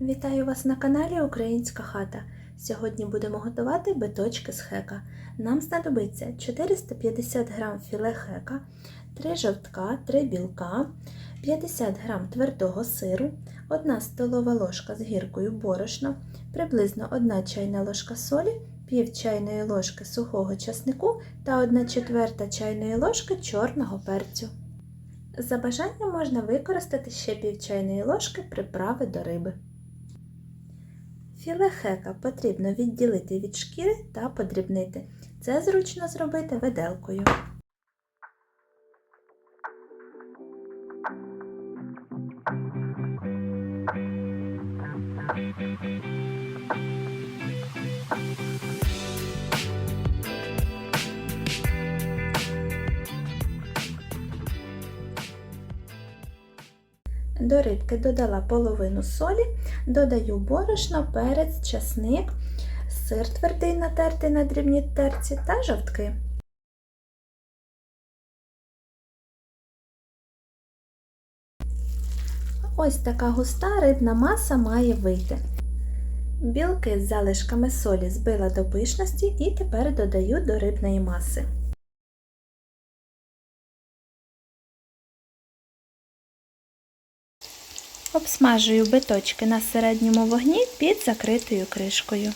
Вітаю вас на каналі Українська хата. Сьогодні будемо готувати биточки з хека. Нам знадобиться 450 г філе хека, 3 жовтка, 3 білка, 50 г твердого сиру, 1 столова ложка з гіркою борошна, приблизно 1 чайна ложка солі, пів чайної ложки сухого часнику та 1 четверта чайної ложки чорного перцю. За бажанням можна використати ще пів чайної ложки приправи до риби. Філе хека потрібно відділити від шкіри та подрібнити. Це зручно зробити виделкою. До рибки додала половину солі, додаю борошно, перець, часник, сир твердий натертий на дрібній терці та жовтки. Ось така густа рибна маса має вийти. Білки з залишками солі збила до пишності і тепер додаю до рибної маси. Обсмажую биточки на середньому вогні під закритою кришкою.